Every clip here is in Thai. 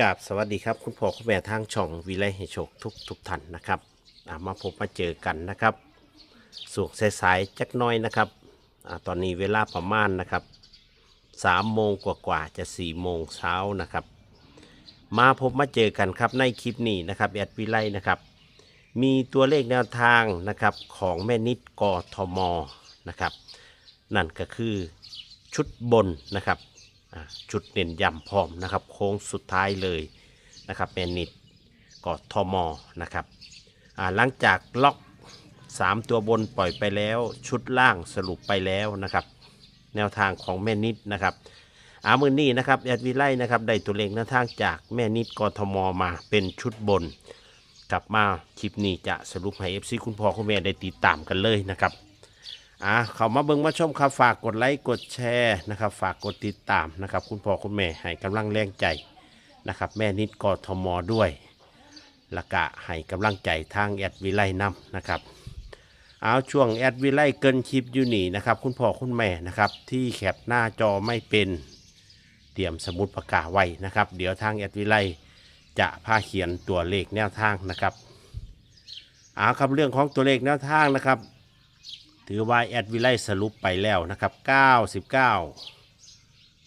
กราบสวัสดีครับ คุณพ่อคุณแม่ทางช่องวิไลให้โชคทุกทุกท่านนะครับมาพบมาเจอกันนะครับสุกสายๆจักน้อยนะครับอตอนนี้เวลาประมาณนะครับสามโมงกว่าๆจะสี่โมงเช้านะครับ มาพบมาเจอกันครับในคลิปนี้นะครับแอดวิไลนะครับ มีตัวเลขแนวทางนะครับของแม่นิดกทมนะครับ นั่นก็คือชุดบนนะครับ ชุดเน้นย้ำพร้อมนะครับ โค้งสุดท้ายเลยนะครับแม่นิดกอดทอมอนะครับหลังจากล็อก 3 ตัวบนปล่อยไปแล้ว ชุดล่างสรุปไปแล้วนะครับ แนวทางของแม่นิดนะครับอามือนี้นะครับแอดวิไลนะครับได้ตัวเลขแนวทางจากแม่นิดกทมมาเป็นชุดบน กลับมาคลิปนี้จะสรุปให้เอฟซีคุณพ่อคุณแม่ได้ติดตามกันเลยนะครับ อ่าเขามาเบิ่งมาชมครับฝากกดไลค์กดแชร์นะครับ ฝากกดติดตามนะครับ คุณพ่อคุณแม่ให้กำลังแรงใจนะครับ แม่นิดกอทมด้วยและกะให้กำลังใจทางแอดวิไลนำนะครับเอาช่วงแอดวิไลเกินคลิปอยู่นี่นะครับ คุณพ่อคุณแม่นะครับ ที่แคปหน้าจอไม่เป็นเตรียมสมุดประกาศไว้นะครับ เดี๋ยวทางแอดวิไลจะพาเขียนตัวเลขแนวทางนะครับเอาครับเรื่องของตัวเลขแนวทางนะครับ ถือว่าแอดวิไลสรุปไปแล้วนะครับ99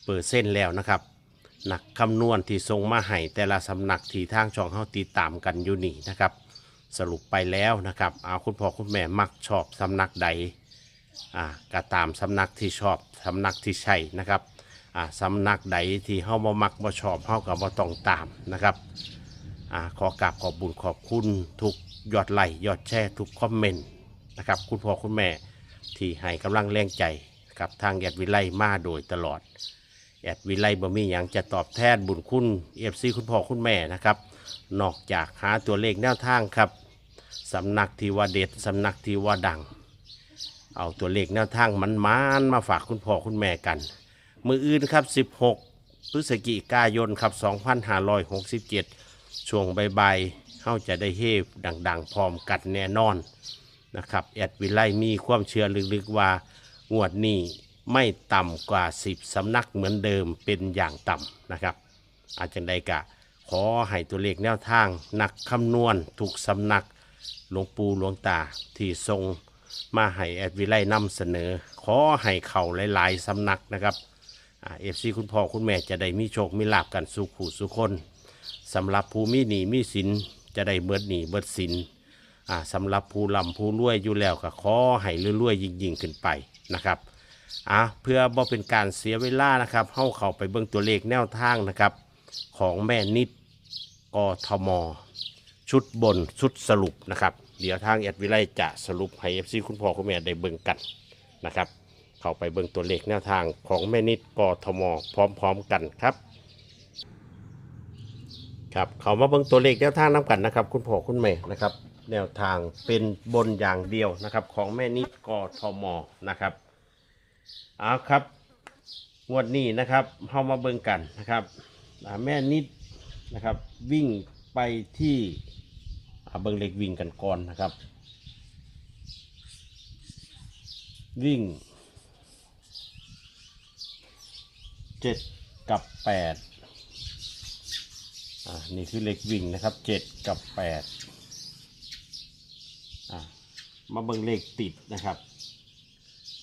เปอร์เซ็นต์แล้วนะครับหนักคำนวณที่ทรงมาให้แต่ละสำนักที่ทางช่องเฮาติดตามกันอยู่นี่นะครับ สรุปไปแล้วนะครับเอาคุณพ่อคุณแม่มักชอบสำนักใดอ่าก็ตามสำนักที่ชอบสำนักที่ใช่นะครับอ่าสำนักใดที่เฮาบ่มักบ่ชอบเฮาก็บ่ต้องตามนะครับอ่าขอกราบขอบบุญขอบคุณทุกยอดไลค์ยอดแชร์ทุกคอมเมนต์นะครับคุณพ่อคุณแม่ ที่ให้กำลังแรงใจกับทางแอดวิไลมาโดยตลอด แอดวิไลบ่มีอย่างจะตอบแทนบุญคุณเอฟซีคุณพ่อคุณแม่นะครับ นอกจากหาตัวเลขแนวทางครับสำนักที่ว่าเด็ดสำนักที่ว่าดัง เอาตัวเลขแนวทางมันมานมาฝากคุณพ่อคุณแม่กัน มืออื่นครับ 16 พฤศจิกายนครับ 2567 ช่วงบ่ายๆเข้าจะได้เฮฟดัง ๆ พร้อมกันแน่นอน นะครับแอดวิไลมีความเชื่อลึกๆว่างวดนี้ไม่ต่ำกว่า 10สำนักเหมือนเดิมเป็นอย่างต่ำนะครับ อาจารย์ใดกะ ขอให้ตัวเลขแนวทางนักคำนวณทุกสำนักหลวงปู่หลวงตาที่ทรงมาให้แอดวิไลนำเสนอ ขอให้เข่าหลาย ๆสำนักนะครับเอฟซีคุณพ่อคุณแม่จะได้มีโชคมีลาบกันสุขูสุคนสำหรับผู้มีหนีมีสินจะได้เบิดหนีเบิดสิน สำหรับผู้ลำผู้รวยอยู่แล้วก็ขอให้รวยๆยิ่งๆขึ้นไปนะครับอะเพื่อบ่เป็นการเสียเวลานะครับเข้าเข้าไปเบิ่งตัวเลขแนวทางนะครับ ของแม่นิดกทม ชุดบนชุดสรุปนะครับ เดี๋ยวทางแอดวิไลจะสรุปให้เอฟซีคุณพ่อคุณแม่ได้เบิ่งกันนะครับ เข้าไปเบิ่งตัวเลขแนวทางของแม่นิดกทม พร้อมๆกันครับครับเขามาเบิ่งตัวเลขแนวทางน้กันนะครับ คุณพ่อคุณแม่นะครับ แนวทางเป็นบนอย่างเดียวนะครับ ของแม่นิดกทมนะครับเอาครับงวดนี้นะครับเข้ามาเบิ่งกันนะครับแม่นิดนะครับ วิ่งไปที่เบิ่งเล็กวิ่งกันก่อนนะครับ วิ่งเจ็ดกับแปดอ่านี่คือเล็กวิ่งนะครับเจ็ดกับแปด อ่ามาเบิ่งเลขติดนะครับ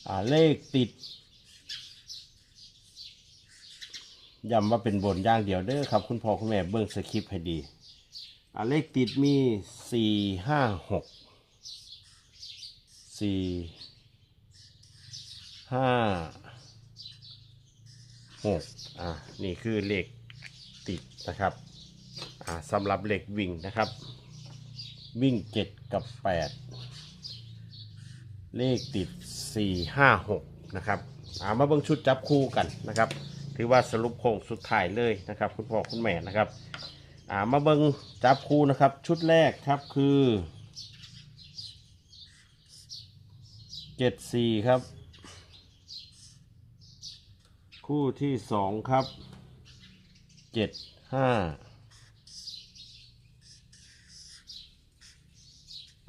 อ่าเลขติดย้ำว่าเป็นบนอย่างเดียวเด้อครับ คุณพ่อคุณแม่เบิ่งสคริปต์ให้ดี อ่าเลขติดมีสี่ห้าหกสี่ห้าหกอ่านี่คือเลขติดนะครับ อ่าสำหรับเลขวิ่งนะครับ วิ่งเจ็ดกับแปดเลขติดสี่ห้าหกนะครับอ่ามาเบิ่งชุดจับคู่กันนะครับ ถือว่าสรุปโค้งสุดท้ายเลยนะครับ คุณพ่อคุณแม่นะครับอ่ามาเบิงจับคู่นะครับ ชุดแรกครับคือเจ็ดสี่ครับ คู่ที่สองครับเจ็ดห้า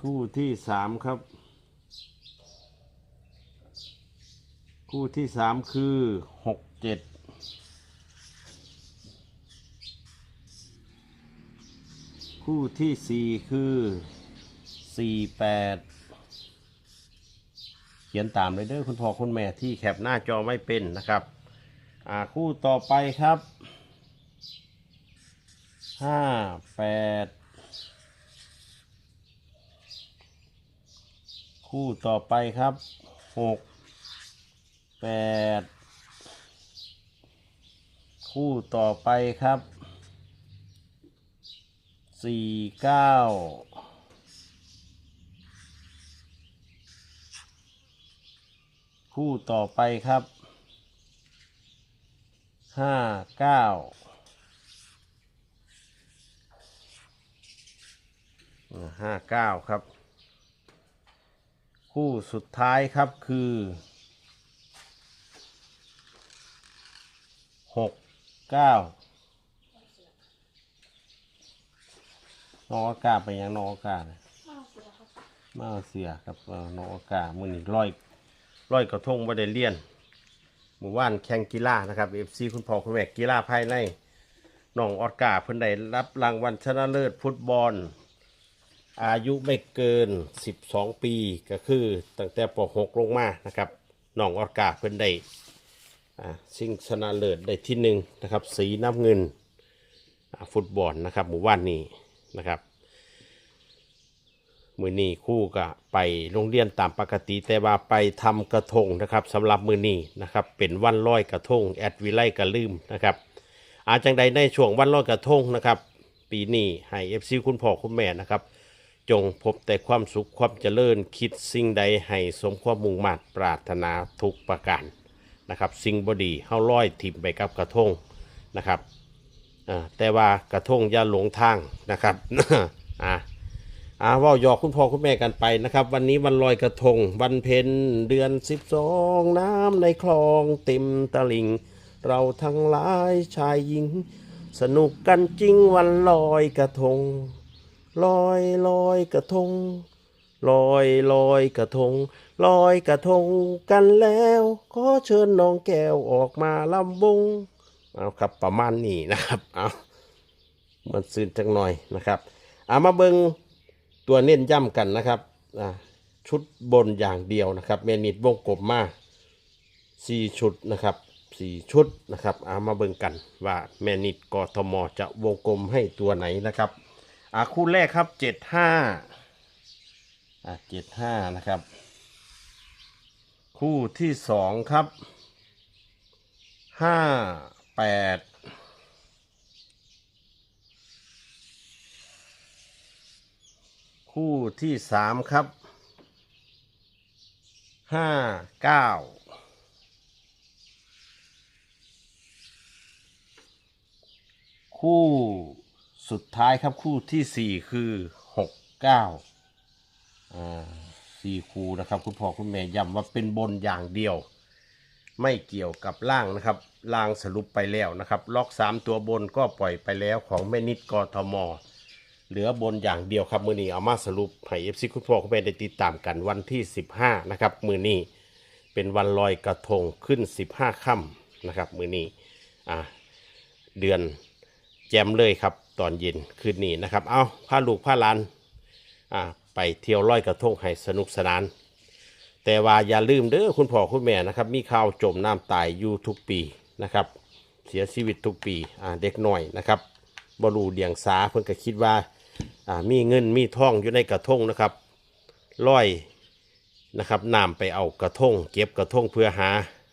คู่ที่สามครับ คู่ที่สามคือหกเจ็ดคู่ที่สี่คือสี่แปดเขียนตามเลยเด้อคุณพ่อคุณแม่ที่แคปหน้าจอไม่เป็นนะครับอ่าคู่ต่อไปครับห้าแปด คู่ต่อไปครับหกแปดคู่ต่อไปครับสี่เก้าคู่ต่อไปครับห้าเก้าห้าเก้าครับ คู่สุดท้ายครับคือหกเก้านอกอากาศไปยังน้อกอากาศน่ะมาเอาเสียครับเอ่อนอากาศมือนี้ร้อยร้อยกระทงบ่ได้เลียนหมู่บ้านแข่งกีฬานะครับเอฟซีคุณพ่อคุณแม่กีฬาภายในน้องออสการ์เพิ่นได้รับรางวัลชนะเลิศฟุตบอล อายุไม่เกิน 12 ปีก็คือตั้งแต่ป .6 ลงมานะครับน้องออสกาเพิ่นได้อ่าชิงชนะเลิศได้ที่หนึ่งนะครับสีน้ำเงินฟุตบอลนะครับหมู่บ้านนี้นะครับมือนี้คู่ก็ไปโรงเรียนตามปกติ แต่ว่าไปทำกระทงนะครับสำหรับมือนี้นะครับเป็นวันลอยกระทงแอดวิไลกระลืมนะครับอาจังใดในช่วงวันลอยกระทงนะครับปีนี้ให้เอฟซีคุณพ่อคุณแม่นะครับ จงพบแต่ความสุขความเจริญคิดสิ่งใดให้สมความมุ่งมั่นปรารถนาทุกประการนะครับสิ่งบดีเฮาลอยถิ่มไปกับกระทงนะครับแต่ว่ากระทงอย่าหลงทางนะครับอ่าอ่าว่าหยอกคุณพ่อคุณแม่กันไปนะครับ วันนี้วันลอยกระทง วันเพ็ญเดือนสิบสองน้ำในคลองเต็มตลิ่งเราทั้งหลายชายหญิง สนุกกันจริงวันลอยกระทง ลอยลอยกระทง ลอยลอยกระทง ลอยกระทงกันแล้ว ขอเชิญน้องแก้วออกมาลำวงเอาครับประมาณนี้นะครับเอามันซื่นจังหน่อยนะครับเอามาเบิงตัวเน้นย้ำกันนะครับชุดบนอย่างเดียวนะครับ เมนิดวงกลมมาสี่ชุดนะครับสี่ชุดนะครับเอามาเบิงกันว่าแมนิดกทมจะวงกลมให้ตัวไหนนะครับ อ่าคู่แรกครับเจ็ดห้าอ่าเจ็ดห้านะครับ คู่ที่สองครับห้าแปดคู่ที่สามครับห้าเก้าคู่ สุดท้ายครับคู่ที่สี่คือหกเก้าสี่คู่นะครับ คุณพ่อคุณแม่ย้ำว่าเป็นบนอย่างเดียว ไม่เกี่ยวกับล่างนะครับล่างสรุปไปแล้วนะครับ ล็อก3ตัวบนก็ปล่อยไปแล้วของแม่นิดกทมเหลือบนอย่างเดียวครับมือนี้เอามาสรุปให้เอฟซีคุณพ่อคุณแม่ได้ติดตามกันวันที่ 15 นะครับ มือนี้เป็นวันลอยกระทงขึ้น 15 ค่ำนะครับ มือนี้อ่าเดือนแจมเลยครับ ตอนเย็นคืนนี้นะครับ เอาพาลูกพาลานอ่าไปเที่ยวลอยกระทงให้สนุกสนาน แต่ว่าอย่าลืมเด้อคุณพ่อคุณแม่นะครับ มีข่าวจมน้ำตายอยู่ทุกปีนะครับ เสียชีวิตทุกปีอ่าเด็กหน่อยนะครับบรูเดียงสาเพิ่นก็คิดว่าอ่ามีเงินมีทองอยู่ในกระทงนะครับร้อยนะครับนำไปเอากระทง เก็บกระทงเพื่อหา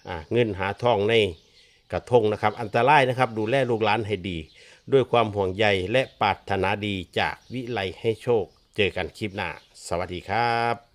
อ่าเงินหาทองในกระทงนะครับ อันตรายนะครับ ดูแลลูกหลานให้ดี ด้วยความห่วงใยและปรารถนาดีจากวิไลให้โชค เจอกันคลิปหน้า สวัสดีครับ